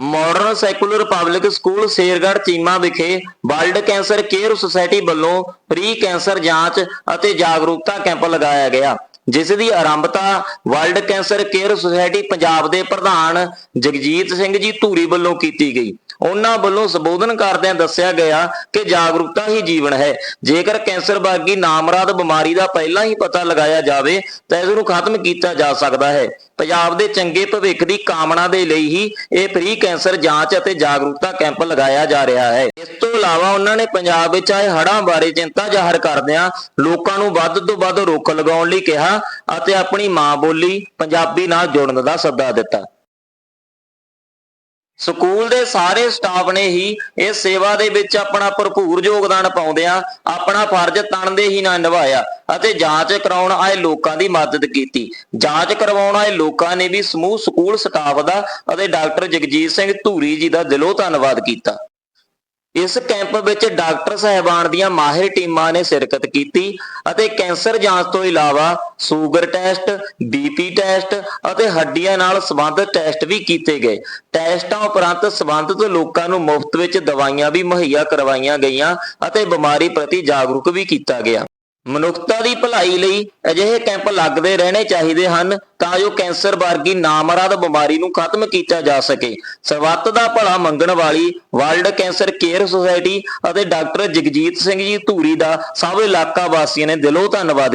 Modern secular public school Shergarh Cheema ਵਿਖੇ world cancer care society ਵੱਲੋਂ free cancer ਜਾਂਚ ਅਤੇ ਜਾਗਰੂਕਤਾ ਕੈਂਪ ਲਗਾਇਆ ਗਿਆ, ਜਿਸ ਦੀ ਆਰੰਭਤਾ world cancer care society Punjab ਦੇ ਪ੍ਰਧਾਨ ਜਗਜੀਤ ਸਿੰਘ ਜੀ ਧੂਰੀ ਵੱਲੋਂ ਕੀਤੀ ਗਈ। ਉਹਨਾਂ ਵੱਲੋਂ ਸੰਬੋਧਨ ਕਰਦਿਆਂ ਦੱਸਿਆ ਗਿਆ ਕਿ ਜਾਗਰੂਕਤਾ ਹੀ ਜੀਵਨ ਹੈ। ਜੇਕਰ ਕੈਂਸਰ ਵਰਗੀ ਨਾਮਰਾਦ ਬਿਮਾਰੀ ਦਾ ਪਹਿਲਾਂ ਹੀ ਪਤਾ ਲਗਾਇਆ ਜਾਵੇ, ਤਾਂ ਇਸ ਨੂੰ ਖਤਮ ਕੀਤਾ ਜਾ ਸਕਦਾ ਹੈ। ਪੰਜਾਬ ਦੇ ਚੰਗੇ ਭਵਿੱਖ ਦੀ ਕਾਮਨਾ ਦੇ ਲਈ ਹੀ ਇਹ ਫ੍ਰੀ ਕੈਂਸਰ ਜਾਂਚ ਅਤੇ ਜਾਗਰੂਕਤਾ ਕੈਂਪ ਲਗਾਇਆ ਜਾ ਰਿਹਾ ਹੈ। ਇਸ ਤੋਂ ਇਲਾਵਾ ਉਹਨਾਂ ਨੇ ਪੰਜਾਬ ਵਿੱਚ ਆਏ ਹੜ੍ਹਾਂ ਬਾਰੇ ਚਿੰਤਾ ਜ਼ਾਹਰ ਕਰਦਿਆਂ ਲੋਕਾਂ ਨੂੰ ਵੱਧ ਤੋਂ ਵੱਧ ਰੁੱਖ ਲਗਾਉਣ ਲਈ ਕਿਹਾ ਅਤੇ ਆਪਣੀ ਮਾਂ ਬੋਲੀ ਪੰਜਾਬੀ ਨਾਲ ਜੁੜਨ ਦਾ ਸੱਦਾ ਦਿੱਤਾ। ਸਕੂਲ ਦੇ ਸਾਰੇ ਸਟਾਫ ਨੇ ਹੀ ਇਸ ਸੇਵਾ ਦੇ ਵਿੱਚ ਆਪਣਾ ਭਰਪੂਰ ਯੋਗਦਾਨ ਪਾਉਂਦਿਆਂ ਆਪਣਾ ਫਰਜ਼ ਤਣਦੇ ਹੀ ਨਾ ਨਿਭਾਇਆ ਅਤੇ ਜਾਂਚ ਕਰਾਉਣ ਆਏ ਲੋਕਾਂ ਦੀ ਮਦਦ ਕੀਤੀ। ਜਾਂਚ ਕਰਵਾਉਣ ਆਏ ਲੋਕਾਂ ਨੇ ਵੀ ਸਮੂਹ ਸਕੂਲ ਸਟਾਫ ਦਾ ਅਤੇ ਡਾਕਟਰ ਜਗਜੀਤ ਸਿੰਘ ਧੂਰੀ ਜੀ ਦਾ ਦਿਲੋਂ ਧੰਨਵਾਦ ਕੀਤਾ। ਇਸ ਕੈਂਪ ਵਿੱਚ ਡਾਕਟਰ ਸਹਿਬਾਨ ਦੀਆਂ ਮਾਹਿਰ ਟੀਮਾਂ ਨੇ ਸ਼ਿਰਕਤ ਕੀਤੀ ਅਤੇ ਕੈਂਸਰ ਜਾਂਚ ਤੋਂ ਇਲਾਵਾ ਸ਼ੂਗਰ ਟੈਸਟ ਬੀਪੀ ਟੈਸਟ ਅਤੇ ਹੱਡੀਆਂ ਨਾਲ ਸੰਬੰਧਿਤ ਟੈਸਟ ਵੀ ਕੀਤੇ ਗਏ। ਟੈਸਟਾਂ ਉਪਰੰਤ ਸੰਬੰਧਿਤ ਲੋਕਾਂ ਨੂੰ ਮੁਫਤ ਵਿੱਚ ਦਵਾਈਆਂ ਵੀ ਮੁਹੱਈਆ ਕਰਵਾਈਆਂ ਗਈਆਂ ਅਤੇ ਬਿਮਾਰੀ ਪ੍ਰਤੀ ਜਾਗਰੂਕ ਵੀ ਕੀਤਾ ਗਿਆ। ਮਨੁੱਖਤਾ ਦੀ ਭਲਾਈ ਲਈ ਅਜਿਹੇ ਕੈਂਪ ਲੱਗਦੇ ਰਹਿਣੇ ਚਾਹੀਦੇ ਹਨ ਤਾਂ ਜੋ ਕੈਂਸਰ ਵਰਗੀ ਨਾਮਰਾਦ ਬਿਮਾਰੀ ਨੂੰ ਖਤਮ ਕੀਤਾ ਜਾ ਸਕੇ। ਸਰਬੱਤ ਦਾ ਭਲਾ ਮੰਗਣ ਵਾਲੀ ਵਰਲਡ ਕੈਂਸਰ ਕੇਅਰ ਸੁਸਾਇਟੀ ਅਤੇ ਡਾਕਟਰ ਜਗਜੀਤ ਸਿੰਘ ਜੀ ਧੂਰੀ ਦਾ ਸਭ ਇਲਾਕਾ ਵਾਸੀਆਂ ਨੇ ਦਿਲੋਂ ਧੰਨਵਾਦ